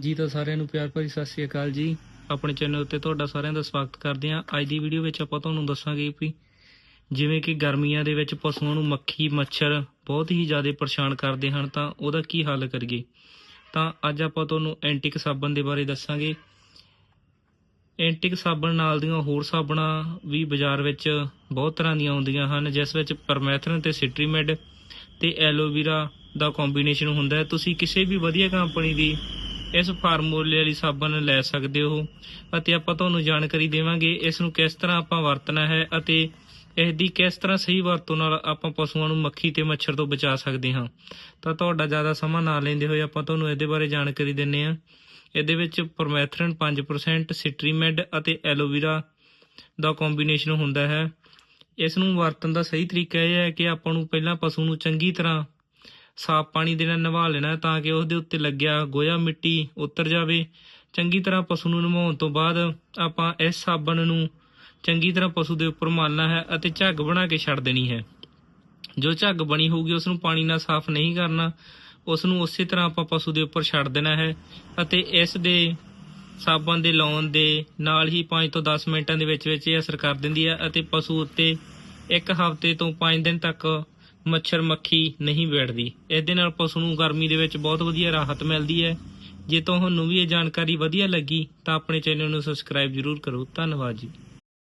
ਜੀ ਤਾਂ ਸਾਰਿਆਂ ਨੂੰ ਪਿਆਰ ਭਰੀ ਸਤਿ ਸ਼੍ਰੀ ਅਕਾਲ ਜੀ। ਆਪਣੇ ਚੈਨਲ ਉੱਤੇ ਤੁਹਾਡਾ ਸਾਰਿਆਂ ਦਾ ਸਵਾਗਤ ਕਰਦੇ ਹਾਂ। ਅੱਜ ਦੀ ਵੀਡੀਓ ਵਿੱਚ ਆਪਾਂ ਤੁਹਾਨੂੰ ਦੱਸਾਂਗੇ ਵੀ ਜਿਵੇਂ ਕਿ ਗਰਮੀਆਂ ਦੇ ਵਿੱਚ ਪਸ਼ੂਆਂ ਨੂੰ ਮੱਖੀ, ਮੱਛਰ ਬਹੁਤ ਹੀ ਜ਼ਿਆਦਾ ਪਰੇਸ਼ਾਨ ਕਰਦੇ ਹਨ, ਤਾਂ ਉਹਦਾ ਕੀ ਹੱਲ ਕਰੀਏ? ਤਾਂ ਅੱਜ ਆਪਾਂ ਤੁਹਾਨੂੰ ਐਂਟਿਕ ਸਾਬਣ ਦੇ ਬਾਰੇ ਦੱਸਾਂਗੇ। ਐਂਟਿਕ ਸਾਬਣ ਨਾਲ ਦੀਆਂ ਹੋਰ ਸਾਬਣਾਂ ਵੀ ਬਾਜ਼ਾਰ ਵਿੱਚ ਬਹੁਤ ਤਰ੍ਹਾਂ ਦੀਆਂ ਆਉਂਦੀਆਂ ਹਨ, ਜਿਸ ਵਿੱਚ ਪਰਮੈਥਰਨ ਤੇ ਸਿਟਰੀਮੈਡ ਤੇ ਐਲੋਵੀਰਾ ਦਾ ਕੰਬੀਨੇਸ਼ਨ ਹੁੰਦਾ ਹੈ। ਤੁਸੀਂ ਕਿਸੇ ਵੀ ਵਧੀਆ ਕੰਪਨੀ ਦੀ ਇਸ ਫਾਰਮੂਲੇ ਵਾਲੀ ਸਾਬਣ ਲੈ ਸਕਦੇ ਹੋ ਅਤੇ ਆਪਾਂ ਤੁਹਾਨੂੰ ਜਾਣਕਾਰੀ ਦੇਵਾਂਗੇ ਇਸ ਨੂੰ ਕਿਸ ਤਰ੍ਹਾਂ ਆਪਾਂ ਵਰਤਣਾ ਹੈ ਅਤੇ ਇਸ ਦੀ ਕਿਸ ਤਰ੍ਹਾਂ ਸਹੀ ਵਰਤੋਂ ਨਾਲ ਆਪਾਂ ਪਸ਼ੂਆਂ ਨੂੰ ਮੱਖੀ ਤੇ ਮੱਛਰ ਤੋਂ ਬਚਾ ਸਕਦੇ ਹਾਂ। ਤਾਂ ਤੁਹਾਡਾ ਜ਼ਿਆਦਾ ਸਮਾਂ ਨਾ ਲੈਂਦੇ ਹੋਏ ਆਪਾਂ ਤੁਹਾਨੂੰ ਇਹਦੇ ਬਾਰੇ ਜਾਣਕਾਰੀ ਦਿੰਨੇ ਆ ਇਹਦੇ ਵਿੱਚ ਪਰਮੈਥਰਨ 5% ਸਿਟਰੀਮੈਡ ਅਤੇ ਐਲੋਵੀਰਾ ਦਾ ਕੰਬੀਨੇਸ਼ਨ ਹੁੰਦਾ ਹੈ। ਇਸ ਨੂੰ ਵਰਤਣ ਦਾ ਸਹੀ ਤਰੀਕਾ ਇਹ ਹੈ ਕਿ ਆਪਾਂ ਨੂੰ ਪਹਿਲਾਂ ਪਸ਼ੂ ਨੂੰ ਚੰਗੀ ਤਰ੍ਹਾਂ ਸਾਫ਼ ਪਾਣੀ ਦੇ ਨਾਲ ਨਵਾ ਲੈਣਾ ਤਾਂ ਕਿ ਉਸ ਦੇ ਉੱਤੇ ਲੱਗਿਆ ਗੋਇਆ ਮਿੱਟੀ ਉਤਰ ਜਾਵੇ। ਚੰਗੀ ਤਰ੍ਹਾਂ ਪਸ਼ੂ ਨੂੰ ਨਵਾਉਣ ਤੋਂ ਬਾਅਦ ਆਪਾਂ ਇਸ ਸਾਬਣ ਨੂੰ ਚੰਗੀ ਤਰ੍ਹਾਂ ਪਸ਼ੂ ਦੇ ਉੱਪਰ ਮਲਣਾ ਹੈ ਅਤੇ ਝੱਗ ਬਣਾ ਕੇ ਛੱਡ ਦੇਣੀ ਹੈ। ਜੋ ਝੱਗ ਬਣੀ ਹੋਊਗੀ ਉਸ ਨੂੰ ਪਾਣੀ ਨਾਲ ਸਾਫ਼ ਨਹੀਂ ਕਰਨਾ ਉਸ ਨੂੰ ਉਸੇ ਤਰ੍ਹਾਂ ਆਪਾਂ ਪਸ਼ੂ ਦੇ ਉੱਪਰ ਛੱਡ ਦੇਣਾ ਹੈ ਅਤੇ ਇਸ ਦੇ ਸਾਬਣ ਦੇ ਲਾਉਣ ਦੇ ਨਾਲ ਹੀ 5 ਤੋਂ 10 ਮਿੰਟਾਂ ਦੇ ਵਿੱਚ ਵਿੱਚ ਇਹ ਅਸਰ ਕਰ ਦਿੰਦੀ ਹੈ ਅਤੇ ਪਸ਼ੂ ਉੱਤੇ ਇੱਕ ਹਫ਼ਤੇ ਤੋਂ 5 ਦਿਨ ਤੱਕ ਮੱਛਰ ਮੱਖੀ ਨਹੀਂ ਬੈਠਦੀ ਇਸ ਦੇ ਨਾਲ ਪਸ਼ੂ ਨੂੰ ਗਰਮੀ ਦੇ ਵਿੱਚ ਬਹੁਤ ਵਧੀਆ ਰਾਹਤ ਮਿਲਦੀ ਹੈ। ਜੇ ਤੁਹਾਨੂੰ ਵੀ ਇਹ ਜਾਣਕਾਰੀ ਵਧੀਆ ਲੱਗੀ, ਤਾਂ ਆਪਣੇ ਚੈਨਲ ਨੂੰ ਸਬਸਕ੍ਰਾਈਬ ਜ਼ਰੂਰ ਕਰੋ। ਧੰਨਵਾਦ ਜੀ।